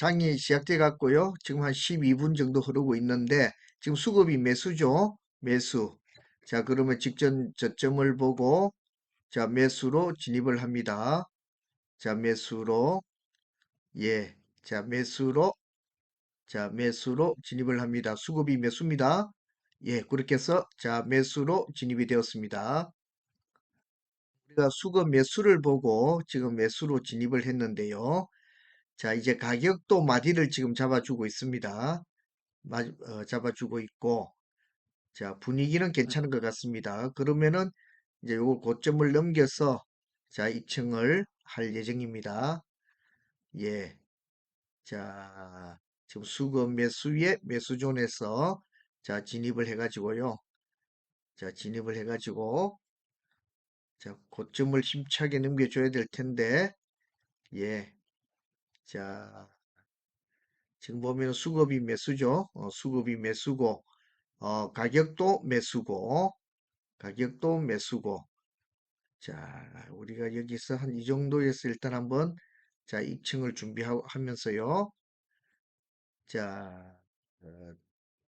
장이 시작돼 갔고요. 지금 한 12분 정도 흐르고 있는데 지금 수급이 매수죠. 매수. 자, 그러면 직전 저점을 보고 자, 매수로 진입을 합니다. 자, 매수로 예. 자, 매수로 자, 매수로 진입을 합니다. 수급이 매수입니다. 예, 그렇게 해서 자, 매수로 진입이 되었습니다. 우리가 수급 매수를 보고 지금 매수로 진입을 했는데요. 자, 이제 가격도 마디를 지금 잡아주고 있습니다. 마, 어, 잡아주고 있고, 자, 분위기는 괜찮은 것 같습니다. 그러면은 이제 요거 고점을 넘겨서 자, 2층을 할 예정입니다. 예. 자, 지금 수급 매수에 매수존에서 자, 진입을 해가지고요. 자, 진입을 해가지고 자, 고점을 힘차게 넘겨줘야 될 텐데, 예. 자, 지금 보면 수급이 매수죠. 어, 수급이 매수고, 어, 가격도 매수고, 가격도 매수고. 자, 우리가 여기서 한 이 정도에서 일단 한번, 자, 2층을 준비하면서요. 자, 어,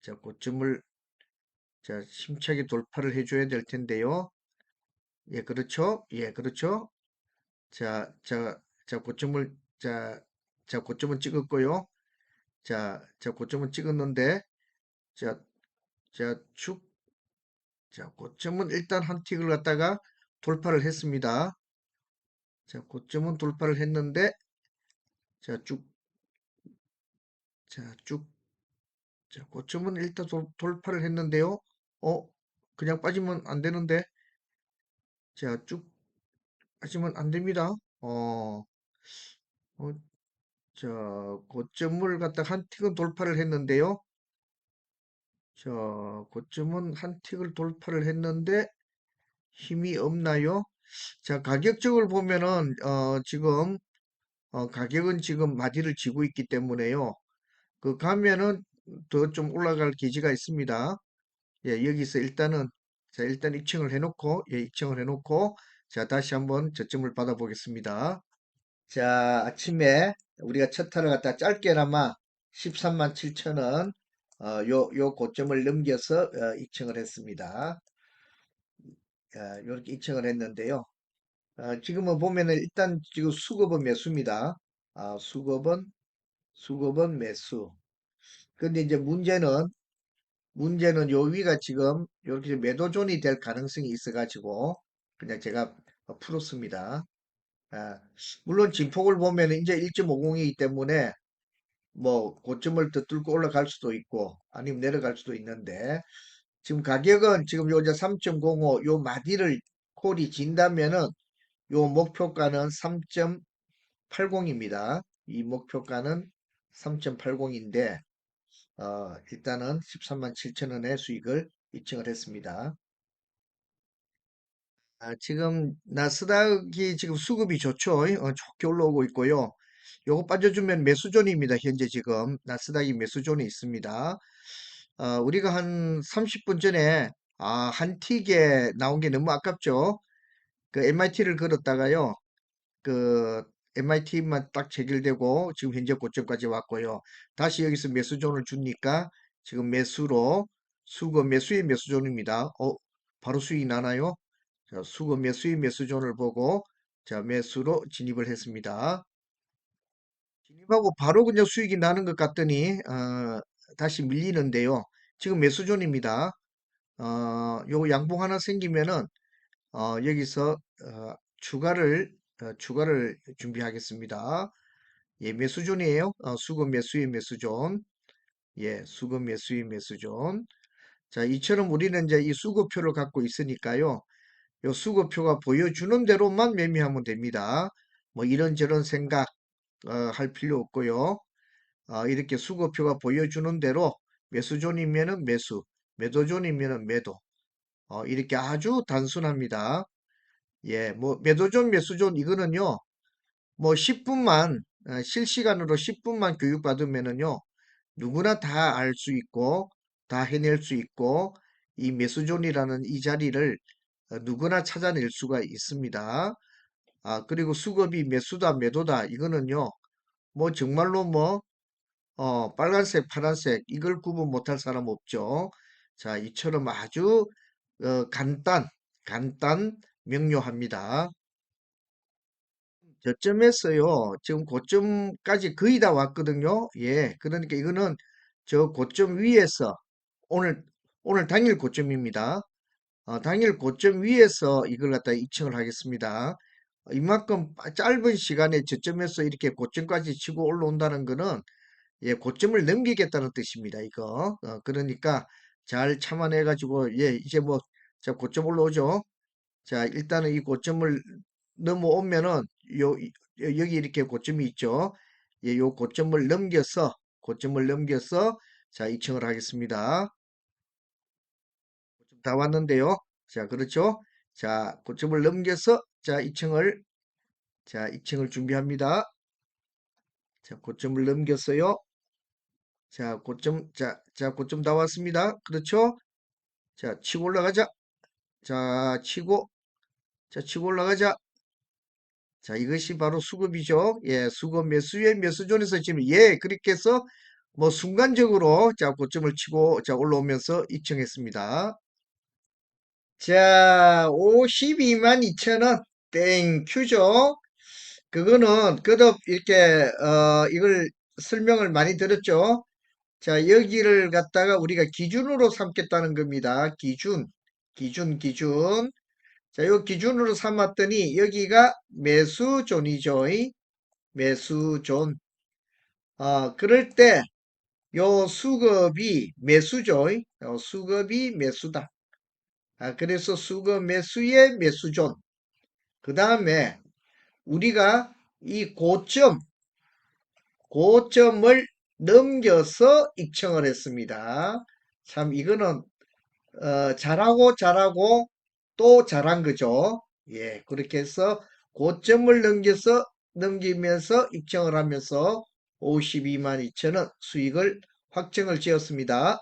자, 고점을, 자, 힘차게 돌파를 해줘야 될 텐데요. 예, 그렇죠. 예, 그렇죠. 자, 자, 자, 고점을, 자, 자, 고점은 찍었고요. 자, 자, 고점은 찍었는데, 자, 자, 축, 자, 고점은 일단 한 틱을 갖다가 돌파를 했습니다. 자, 고점은 돌파를 했는데, 자, 쭉, 자, 쭉, 자, 고점은 일단 돌, 돌파를 했는데요. 어, 그냥 빠지면 안 되는데, 자, 쭉 빠지면 안 됩니다. 어, 어, 자, 고점을 갖다가 한 틱은 돌파를 했는데요. 자, 고점은 한 틱을 돌파를 했는데, 힘이 없나요? 자, 가격적으로 보면은, 어, 지금, 어, 가격은 지금 마디를 지고 있기 때문에요. 그 가면은 더 좀 올라갈 기지가 있습니다. 예, 여기서 일단은, 자, 일단 2층을 해놓고, 예, 2층을 해놓고, 자, 다시 한번 저점을 받아보겠습니다. 자, 아침에 우리가 첫 타를 갖다 짧게나마 13만 7천 원, 어, 요, 요 고점을 넘겨서, 어, 2층을 했습니다. 어, 이렇게 2층을 했는데요. 어, 지금은 보면은 일단 지금 수급은 매수입니다. 아, 수급은 수급은 매수. 근데 이제 문제는 문제는 요 위가 지금 이렇게 매도존이 될 가능성이 있어 가지고 그냥 제가 풀었습니다. 아, 물론 진폭을 보면 이제 1.50이기 때문에 뭐 고점을 더 뚫고 올라갈 수도 있고 아니면 내려갈 수도 있는데 지금 가격은 지금 요 이제 3.05 요 마디를 콜이 진다면은 요 목표가는 3.80입니다. 이 목표가는 3.80인데 어, 일단은 13만 7천 원의 수익을 입증을 했습니다. 아, 지금 나스닥이 지금 수급이 좋죠. 어, 좋게 올라오고 있고요. 요거 빠져주면 매수존입니다. 현재 지금 나스닥이 매수존이 있습니다. 어, 우리가 한 30분 전에 아, 한 틱에 나온 게 너무 아깝죠. 그 MIT를 걸었다가요. 그 MIT만 딱 체결되고 지금 현재 고점까지 왔고요. 다시 여기서 매수존을 주니까 지금 매수로 수거 매수의 매수존입니다. 어, 바로 수익이 나나요? 자, 수거 매수의 매수존을 보고 자, 매수로 진입을 했습니다. 진입하고 바로 그냥 수익이 나는 것 같더니 어, 다시 밀리는데요. 지금 매수존입니다. 어, 요 양봉 하나 생기면은 어, 여기서 어, 추가를 어, 추가를 준비하겠습니다. 예, 매수존이에요. 어, 수급 매수의 매수존. 예, 수급 매수의 매수존. 자, 이처럼 우리는 이제 이 수급표를 갖고 있으니까요. 요 수급표가 보여주는 대로만 매매하면 됩니다. 뭐 이런저런 생각 어, 할 필요 없고요. 어, 이렇게 수급표가 보여주는 대로 매수존이면은 매수, 매도존이면은 매도. 어, 이렇게 아주 단순합니다. 예, 뭐 매도존, 매수존 이거는요. 뭐 10분만 어, 실시간으로 10분만 교육받으면은요. 누구나 다 알 수 있고 다 해낼 수 있고 이 매수존이라는 이 자리를 어, 누구나 찾아낼 수가 있습니다. 아, 그리고 수급이 매수다, 매도다 이거는요. 뭐 정말로 뭐 어, 빨간색, 파란색, 이걸 구분 못할 사람 없죠. 자, 이처럼 아주 어, 간단, 간단, 명료합니다. 저점에서요, 지금 고점까지 거의 다 왔거든요. 예, 그러니까 이거는 저 고점 위에서 오늘, 오늘 당일 고점입니다. 어, 당일 고점 위에서 이걸 갖다 이청을 하겠습니다. 이만큼 빠- 짧은 시간에 저점에서 이렇게 고점까지 치고 올라온다는 거는 예, 고점을 넘기겠다는 뜻입니다. 이거. 어, 그러니까 잘 참아내 가지고 예, 이제 뭐 자, 고점 올라오죠. 자, 일단은 이 고점을 넘어오면은 요 이- 여기 이렇게 고점이 있죠. 예, 요 고점을 넘겨서 고점을 넘겨서 자, 이청을 하겠습니다. 다 왔는데요. 자, 그렇죠? 자, 고점을 넘겨서 자, 2층을 자, 2층을 준비합니다. 자, 고점을 넘겼어요. 자, 고점 자, 자, 고점 다 왔습니다. 그렇죠? 자, 치고 올라가자. 자, 치고 자, 치고 올라가자. 자, 이것이 바로 수급이죠. 예, 수급 매수의 매수존에서 지금 예, 그렇게 해서 뭐 순간적으로 자, 고점을 치고 자, 올라오면서 이청했습니다. 자, 52만 2천원 땡큐죠. 그거는 그도 이렇게 어 이걸 설명을 많이 들었죠. 자, 여기를 갖다가 우리가 기준으로 삼겠다는 겁니다. 기준, 기준, 기준. 자, 요 기준으로 삼았더니 여기가 매수존이죠. 매수존. 아, 그럴 때 요 수급이 매수죠. 요 수급이 매수다. 아, 그래서 수급 매수의 매수존. 그 다음에 우리가 이 고점, 고점을 넘겨서 입청을 했습니다. 참 이거는 어, 잘하고 잘하고 또 잘한 거죠. 예, 그렇게 해서 고점을 넘겨서 넘기면서 입청을 하면서 52만 2천원 수익을 확정을 지었습니다.